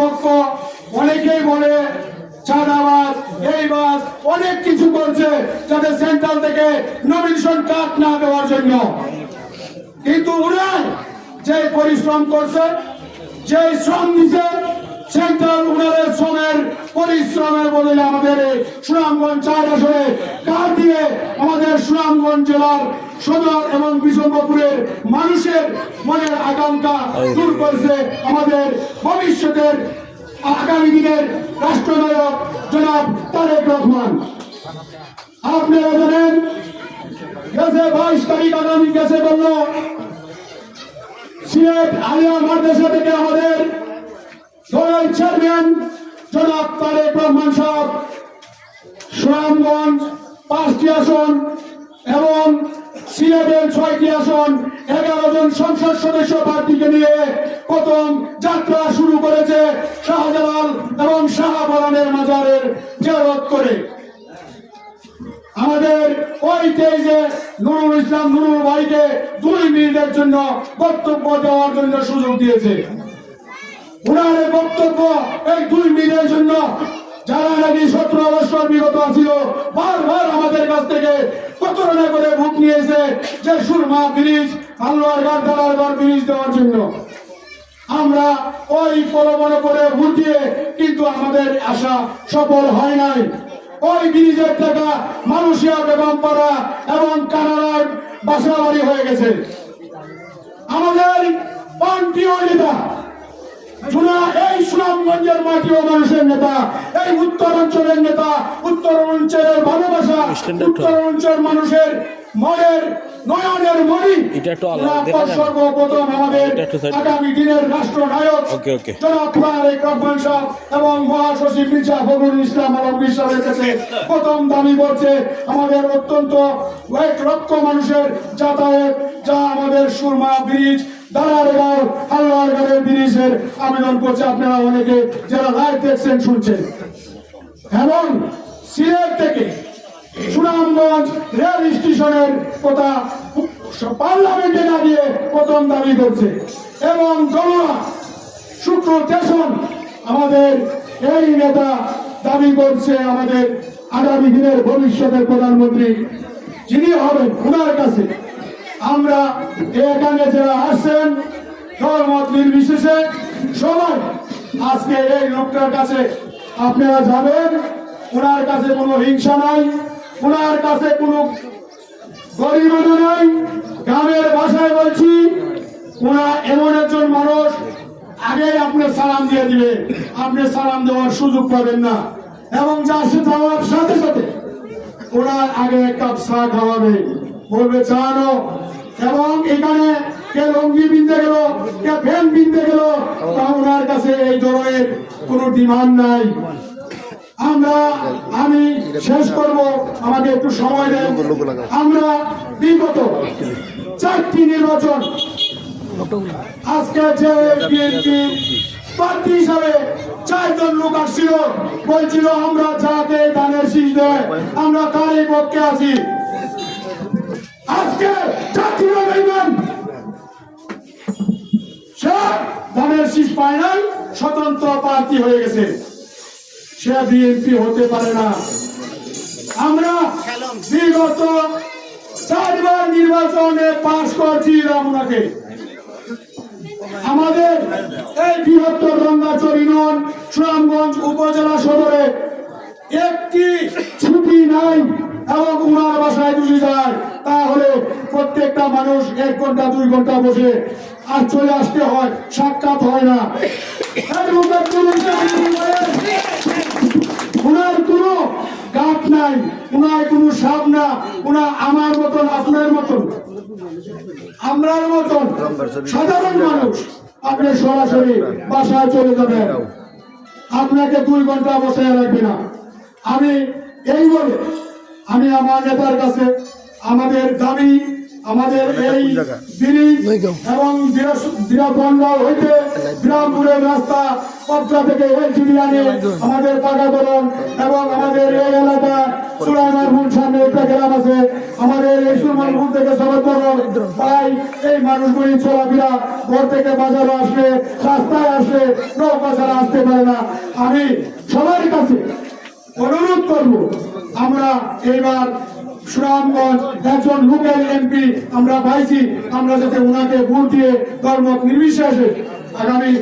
পক্ষ অনেকেই বলে অনেক কিছু করছে যাতে সেন্ট্রাল থেকে নমিনেশন কার্ড না দেওয়ার জন্য। কিন্তু উনার যে পরিশ্রম করছে, যে শ্রম দিছে, সেন্ট্রাল উনারের শ্রমের পরিশ্রমের বদলে আমাদের সুনামগঞ্জ চার আসরে কার দিয়ে আমাদের সুনামগঞ্জ জেলার সদর এবং বিশম্বপুরের মানুষের মনের আকাঙ্ক্ষা দূর করছে আমাদের ভবিষ্যতের আগামী দিনের রাষ্ট্রনায়ক জনাব তারেক রহমান। আপনারা জানেন গেছে বাইশ তারিখ আগামী গেছে বলল সিলেট আলিয়া মাদ্রাসা থেকে আমাদের দলের চেয়ারম্যান জনাব তারেক রহমান সাহেব সুনামগঞ্জ পাঁচটি আসন এবং সিলেটের ছয়টি আসন, এগারো জন সংসদ সদস্য প্রার্থীকে নিয়ে প্রথম যাত্রা শুরু করেছে শাহজালাল এবং শাহবালানের মাজারের জেরত করে। আমাদের ওই তেইশে নুরুল ইসলাম নুরুল ভাইকে দুই মিনিটের জন্য বক্তব্য দেওয়ার জন্য সুযোগ দিয়েছে। উনার বক্তব্য এই দুই মিনিটের জন্য যারা নাকি সতেরো বছর বিগত ছিল বারবার আমাদের কাছ থেকে প্রতারণা করে ভোট নিয়েছে যে সুরমা ব্রিজ আল্লাহর ঘর ব্রিজ দেওয়ার জন্য। আমরা ওই প্রলোভন করে ভোট দিয়ে কিন্তু আমাদের আশা সফল হয় নাই। ওই ব্রিজের টাকা মানুষিয়া বেগম পাড়া এবং কানাডার বাসা বাড়ি হয়ে গেছে। আমাদের পান্টীয় নেতা এই সুনামগঞ্জের মাটি ও মানুষের নেতা এই উত্তর অঞ্চলের নেতা উত্তর অঞ্চলের ভালোবাসা মানুষের মনের নয়নের মণি এটা একটু আলাদা, জনাব দেখা যায় না। সর্বপ্রথম আমাদের আগামী দিনের রাষ্ট্রনায়ক Okay, okay. জনাব তারেক রহমান সাহেব এবং মহাসচিব মির্জা ফখরুল ইসলাম আলমগীর সাহেবের কাছে প্রথম দাবি করছে আমাদের অত্যন্ত এক লক্ষ মানুষের যাতায়াত যা আমাদের সুরমা ব্রিজ আবেদন করছে। আপনারা অনেকে যারা পার্লামেন্টে দাঁড়িয়ে প্রথম দাবি করছে। এবং জমা শুক্র স্টেশন আমাদের এই নেতা দাবি করছে আমাদের আগামী দিনের ভবিষ্যতের প্রধানমন্ত্রী। যিনি হবেন, ওনার কাছে আমরা এখানে যারা আসছেন ধর্মত নির্বিশেষে সবাই আজকে এই লোকটার কাছে আপনারা যাবেন। ওনার কাছে কোনো হিংসা নাই, ওনার কাছে কোনো গরিবনা নাই। গ্রামের ভাষায় বলছি ওনা এমন একজন মানুষ আগে আপনি সালাম দিয়ে দিবে আপনি সালাম দেওয়ার সুযোগ পাবেন না। এবং যার সাথে সাথে সাথে ওনার আগে এক কাপ চা খাওয়াবে। বলবে চানো এবং এখানে কে লঙ্গি বিনতে গেল, কে ফ্যান বিনতে গেল, তা ওনার কাছে এই ধরনের কোনো ডিমান্ড নাই। আমরা, আমি শেষ করব। আমাকে একটু সময় দেন। আমরা বিগত চারটি নির্বাচন, আজকে যে বিএনপি প্রার্থী হিসাবে চারজন লোক আসছিল, বলছিল, আমরা যাকে ধানের শীষ দেয়, আমরা তারই পক্ষে আছি। আজকে জাতীয় বেইমান সে ধানের শীষ পায় নাই, স্বতন্ত্র প্রার্থী হয়ে গেছে। সে বিএনপি হতে পারে না। আমরা বিগত চারবার নির্বাচনে পাশ করছি রামনাকে। আমাদের এই বৃহত্তর গঙ্গাচর ইউনিয়ন সুনামগঞ্জ উপজেলা সদরে একটি ছুটি নাই। এবং উনার বাসায় যদি যায়, তাহলে প্রত্যেকটা মানুষ এক ঘণ্টা, দুই ঘণ্টা বসে আর চলে আসতে হয়, সাক্ষাৎ হয় না। কোনো নাই, উনার কোনো সাপ না আমার মতন, আপনার মতন, আমরার মতন মানুষ। আপনি সরাসরি বাসায় আপনাকে দুই ঘণ্টা বসায় রাখবে না। আমি এই বলে আমি আমার নেতার কাছে আমাদের দাবি আমাদের এই ব্রিজ এবং বিরাটগঞ্জাল হইতে বিরামপুরের রাস্তা কবজা থেকে এলটিডি আনে আমাদের পাকাতরণ এবং আমাদের এই এলাকা সুলাইমারপুর সামনে একটা গ্রাম আছে। আমাদের এই সুলাইমারপুর থেকে সরবরাহ তাই এই মানুষগুলি চলাফেরা ঘর থেকে বাজারে আসলে রাস্তায় আসলে নৌকা ছাড়া আসতে পারে না। আমি সবার কাছে অনুরোধ করব, আমরা এইবার সুনামগঞ্জ একজন লোকাল এমপি, আমরা পাইছি, আমরা যাতে ওনাকে ভোট দিয়ে ধর্মত নির্বিশেষে আগামী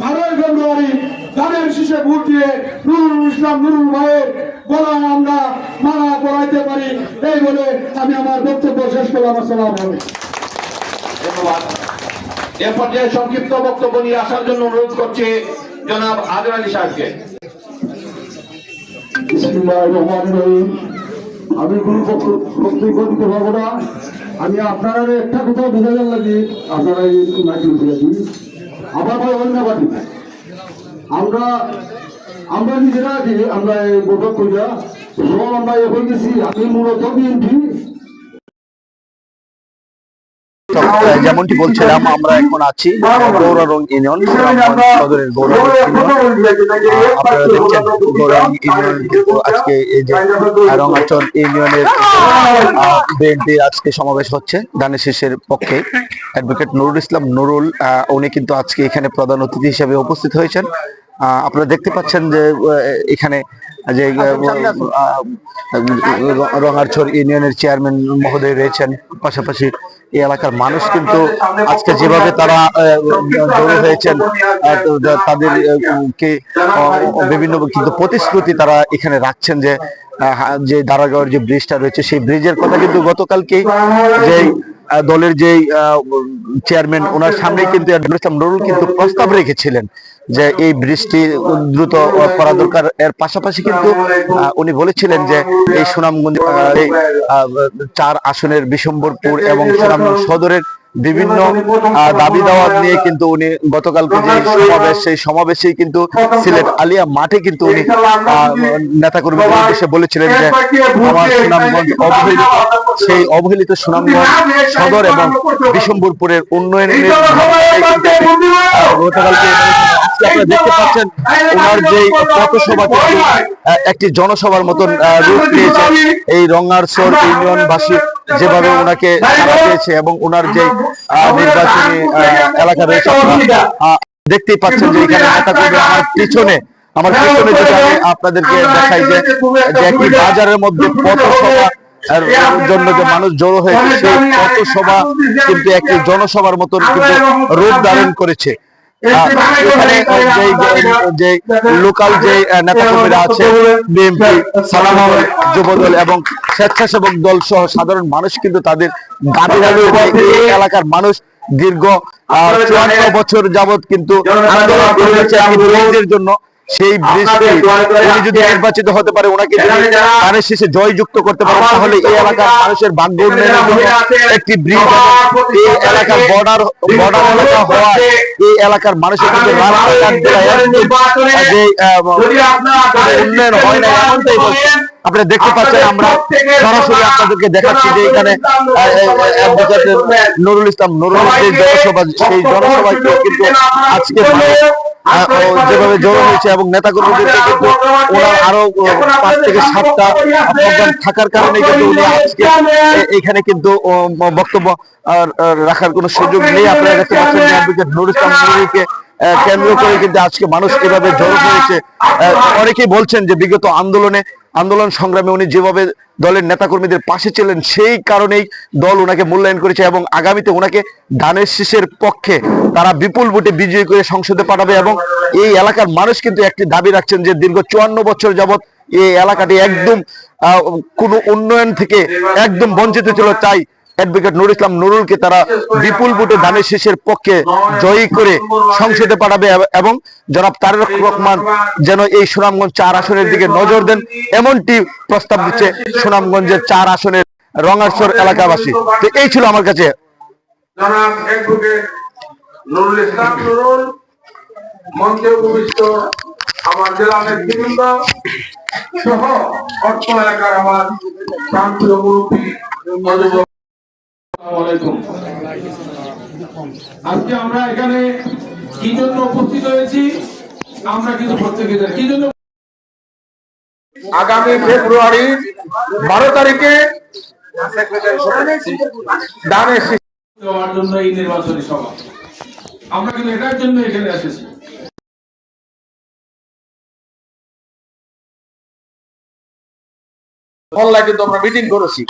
বারোই ফেব্রুয়ারি ধানের শীষে ভোট দিয়ে নুরুল ইসলাম নুরুল ভাইয়ের গলায় আমরা মালা পড়াইতে পারি। এই বলে আমি আমার বক্তব্য শেষ করলাম। আসসালাম ধন্যবাদ। এ পর্যায়ে সংক্ষিপ্ত বক্তব্য নিয়ে আসার জন্য অনুরোধ করছি জনাব আদর আলী সাহেবকে। আমি কোনো বক্ত- বক্তব্য দিতে পারব না আমি আপনারা একটা কথা বোঝাবার লাগি আপনারা এই নাকি উঠেছি আবার ভাই অন্য পার্টি আমরা আমরা নিজেরা আছি আমরা এই বৈঠক করিয়া সব আমরা এ হয়ে গেছি আমি মূলত বিএনপি আহ, যেমনটি বলছিলাম আমরা এখন আছি গৌরারং ইউনিয়ন সদরের গৌরারং দেখছেন গৌরারং ইউনিয়ন কিন্তু আজকে এই যে রঙাচর ইউনিয়নের বিএনপি আজকে সমাবেশ হচ্ছে দানের শীষের পক্ষে। অ্যাডভোকেট নুরুল ইসলাম নুরুল উনি কিন্তু আজকে এখানে প্রধান অতিথি হিসেবে উপস্থিত হয়েছেন। আপনারা দেখতে পাচ্ছেন যে এখানে যে আহ, রঙারছর ইউনিয়নের চেয়ারম্যান মহোদয় রয়েছেন। পাশাপাশি এই এলাকার মানুষ কিন্তু আজকে যেভাবে তারা জড়ো হয়েছেন আহ, তাদের কে আহ, বিভিন্ন কিন্তু প্রতিশ্রুতি তারা এখানে রাখছেন যে যে দারাগাঁওয়ের যে ব্রিজটা রয়েছে সেই ব্রিজের কথা কিন্তু গতকালকেই যে দলের যে চেয়ারম্যান ওনার সামনে কিন্তু নুরুল কিন্তু প্রস্তাব রেখেছিলেন যে এই বৃষ্টি দ্রুত করা দরকার। এর পাশাপাশি কিন্তু উনি বলেছিলেন যে এই সুনামগঞ্জ চার আসনের বিশম্বরপুর এবং সুনামগঞ্জ সদরের বিভিন্ন দাবি দাওয়াত নিয়ে কিন্তু উনি গতকালকে যে সমাবেশ সেই সমাবেশেই কিন্তু সিলেট আলিয়া মাঠে কিন্তু উনি আহ, নেতাকর্মীদের উদ্দেশ্যে বলেছিলেন যে আমার সুনামগঞ্জ অবহেলিত সেই অবহেলিত সুনামগঞ্জ সদর এবং বিশম্বরপুরের উন্নয়নের গতকালকে আজকে আপনারা দেখতে পাচ্ছেন ওনার যে পথসভা কিন্তু, আহ, একটি জনসভার মতন রূপ নিয়েছে এই রঙ্গারসর ইউনিয়নবাসী যেভাবে ওনাকে সাড়া পেয়েছে এবং ওনার যে নির্বাচনী এলাকা রয়েছে দেখতেই পাচ্ছেন যে এখানে নেতা কর্মী আমার পিছনে আমার পিছনে যদি আমি আপনাদেরকে দেখাই যে একটি বাজারের মধ্যে পথসভা জন্য যে মানুষ জড়ো হয়েছে সেই পথসভা কিন্তু একটি জনসভার মতন কিন্তু রূপ ধারণ করেছে। যে যে লোকাল যে নেতা আছে বিএনপি সালামল যুবদল এবং স্বেচ্ছাসেবক দল সহ সাধারণ মানুষ কিন্তু তাদের দাবি এলাকার মানুষ দীর্ঘ চুয়ান্ন বছর যাবৎ কিন্তু আন্দোলন জন্য সেই ব্রিজটি উনি যদি নির্বাচিত হতে পারে ওনাকে যদি শেষে জয়যুক্ত করতে পারে তাহলে এই এলাকার মানুষের ভাগ্য উন্নয়নের জন্য একটি ব্রিজ এই এলাকার বর্ডার বর্ডার এলাকা হওয়া এই এলাকার মানুষের কিন্তু উন্নয়ন হয় না এমনটাই বলছে। আপনারা দেখতে পাচ্ছেন আমরা সরাসরি আপনাদেরকে দেখাচ্ছি যে এখানে নুরুল ইসলাম নুরুল যে জনসভা সেই জনসভায় কিন্তু আজকে যেভাবে জড়ো হয়েছে এবং নেতা কর্মীদেরকে কিন্তু ওনার আরও পাঁচ থেকে সাতটা প্রোগ্রাম থাকার কারণে কিন্তু উনি আজকে এখানে কিন্তু বক্তব্য রাখার কোনো সুযোগ নেই। আপনারা দেখতে পাচ্ছেন অ্যাডভোকেট নুরুল ইসলাম কেন্দ্র করে কিন্তু আজকে মানুষ এভাবে জড়ো হয়েছে। অনেকেই বলছেন যে বিগত আন্দোলনে আন্দোলন সংগ্রামে উনি যেভাবে দলের নেতাকর্মীদের পাশে ছিলেন, সেই কারণেই দল ওনাকে মূল্যায়ন করেছে এবং আগামীতে ওনাকে ধানের শীষের পক্ষে তারা বিপুল ভোটে বিজয়ী করে সংসদে পাঠাবে এবং এই এলাকার মানুষ কিন্তু একটি দাবি রাখছেন যে দীর্ঘ চুয়ান্ন বছর যাবৎ এই এলাকাটি একদম কোনো উন্নয়ন থেকে একদম বঞ্চিত ছিল, তাই অ্যাডভোকেট নুরুল ইসলাম নুরুলকে তারা বিপুল ভোটে ধানের শীষের পক্ষে জয়ী করে সংসদে পাঠাবে এবং জনাব তারেক রহমান যেন এই সুনামগঞ্জ চার আসনের দিকে নজর দেন এমনটি প্রস্তাব দিচ্ছে সুনামগঞ্জের চার আসনের রঙারসর এলাকাবাসী। তো এই ছিল আমার কাছে। জনাব অ্যাডভোকেট নুরুল ইসলাম নুরুল মঞ্চে উপবিষ্ট আমার জেলা নেতৃবৃন্দ সহ অর্থ এলাকার আমার মুরব্বী। আলাইকুম আজকে আমরা এখানে কি জন্য উপস্থিত হয়েছি? আমরা কিন্তু প্রত্যেকে। কি জন্য আগামী ফেব্রুয়ারি বারো তারিখে দেওয়ার জন্য এই নির্বাচনী সভা। আমরা কিন্তু এটার জন্য এখানে এসেছি। মহল্লায় কিন্তু আমরা মিটিং করেছি।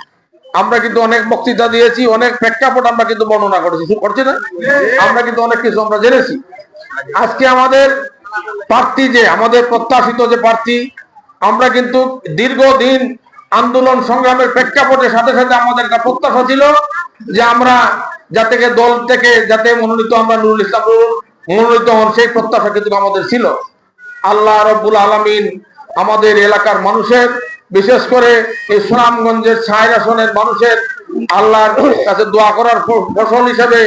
আমরা কিন্তু অনেক বক্তৃতা দিয়েছি, অনেক প্রেক্ষাপট আমরা কিন্তু বর্ণনা করেছি করছি না? আমরা কিন্তু অনেক কিছু আমরা জেনেছি। আজকে আমাদের প্রার্থী যে, আমাদের প্রত্যাশিত যে প্রার্থী, আমরা কিন্তু দীর্ঘদিন আন্দোলন সংগ্রামের প্রেক্ষাপটের সাথে সাথে আমাদের একটা প্রত্যাশা ছিল যে আমরা যাতে দল থেকে যাতে মনোনীত আমরা নুরুল ইসলাম মনোনীত হন, সেই প্রত্যাশা কিন্তু আমাদের ছিল। আল্লাহ রব্বুল আলমিন আমাদের এলাকার মানুষের বিশেষ করে এই সুনামগঞ্জের ছায় আসনের মানুষের আল্লাহর কাছে দোয়া করার ফসল হিসেবে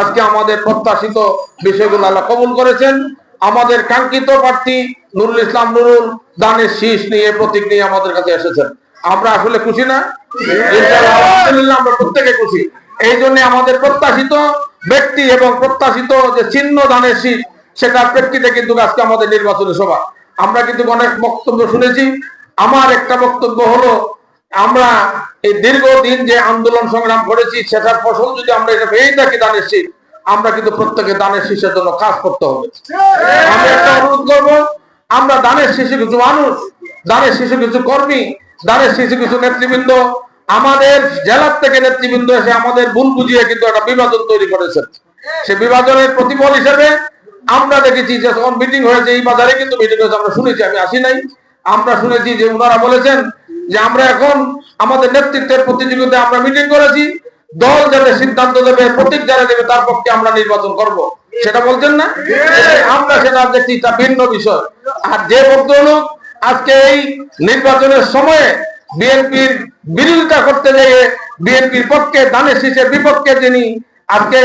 আজকে আমাদের প্রত্যাশিত বিষয়গুলো আল্লাহ কবুল করেছেন। আমাদের কাঙ্ক্ষিত প্রার্থী নুরুল ইসলাম নুরুল দানের শীষ নিয়ে প্রতীক নিয়ে আমাদের কাছে এসেছেন। আমরা আসলে খুশি না? আমরা প্রত্যেকে খুশি। এই জন্য আমাদের প্রত্যাশিত ব্যক্তি এবং প্রত্যাশিত যে চিহ্ন দানের শীষ, সেটার প্রেক্ষিতে কিন্তু আজকে আমাদের নির্বাচনী সভা। আমরা কিন্তু অনেক বক্তব্য শুনেছি আমার একটা বক্তব্য হলো, আমরা এই দীর্ঘদিন যে আন্দোলন সংগ্রাম করেছি, সেটার ফসল যদি আমরা এটা পেয়েই থাকি দানের শীষ, আমরা কিন্তু প্রত্যেকে দানের শীষের জন্য কাজ করতে হবে। আমি একটা অনুরোধ করব, আমরা দানের শিশু কিছু মানুষ, দানের শিশু কিছু কর্মী, দানের শিশু কিছু নেতৃবৃন্দ, আমাদের জেলার থেকে নেতৃবৃন্দ এসে আমাদের ভুল বুঝিয়ে কিন্তু একটা বিভাজন তৈরি করেছেন সে বিভাজনের প্রতিফল হিসেবে আমরা দেখেছি যে যখন মিটিং হয়েছে, এই বাজারে কিন্তু মিটিং হয়েছে, আমরা শুনেছি, আমি আসি নাই। আমরা শুনেছি যে ওনারা বলেছেন যে আমরা এখন আমাদের নেতৃত্বের প্রতিযোগিতায় আমরা মিটিং করেছি, দল যাতে সিদ্ধান্ত দেবে প্রতীক যারা দেবে তার পক্ষে আমরা নির্বাচন করব। সেটা বলছেন না? আমরা সেটা দেখছি তা ভিন্ন বিষয়। আর যে ভদ্রলোক আজকে এই নির্বাচনের সময়ে বিএনপির বিরোধিতা করতে গিয়ে বিএনপির পক্ষে দানের শীষের বিপক্ষে যিনি আজকে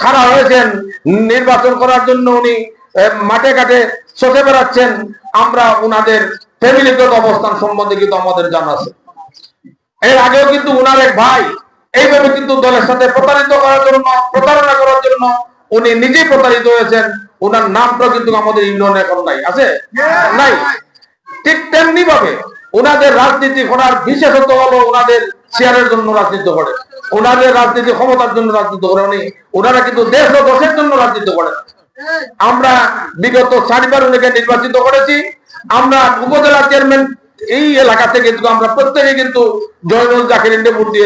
খাড়া হয়েছেন, নির্বাচন করার জন্য উনি মাঠে ঘাটে ছুটে বেড়াচ্ছেন, আমরা উনাদের ফ্যামিলিগত অবস্থান সম্বন্ধে কিন্তু আমাদের জানা আছে। এর আগেও কিন্তু উনার এক ভাই, এইভাবে কিন্তু দলের সাথে প্রতারিত করার জন্য, প্রতারণা করার জন্য উনি নিজেই প্রতারিত হয়েছেন। উনার নামটা কিন্তু আমাদের ইউনিয়নে এখন নাই, আছে? নাই। ঠিক তেমনি ভাবে ওনাদের রাজনীতি করার বিশেষত হলো ওনাদের শেয়ারের জন্য রাজনীতি করে। ওনাদের রাজনীতি ক্ষমতার জন্য রাজনীতি করে উনি। ওনারা কিন্তু দেশ ও দেশের জন্য রাজনীতি করে। আমরা বিগত চারবার উনিকে নির্বাচিত করেছি। আমরা উপজেলা চেয়ারম্যান এই এলাকা থেকে কিন্তু আমরা প্রত্যেকে কিন্তু জয়নুল জাকির ভোট দিয়ে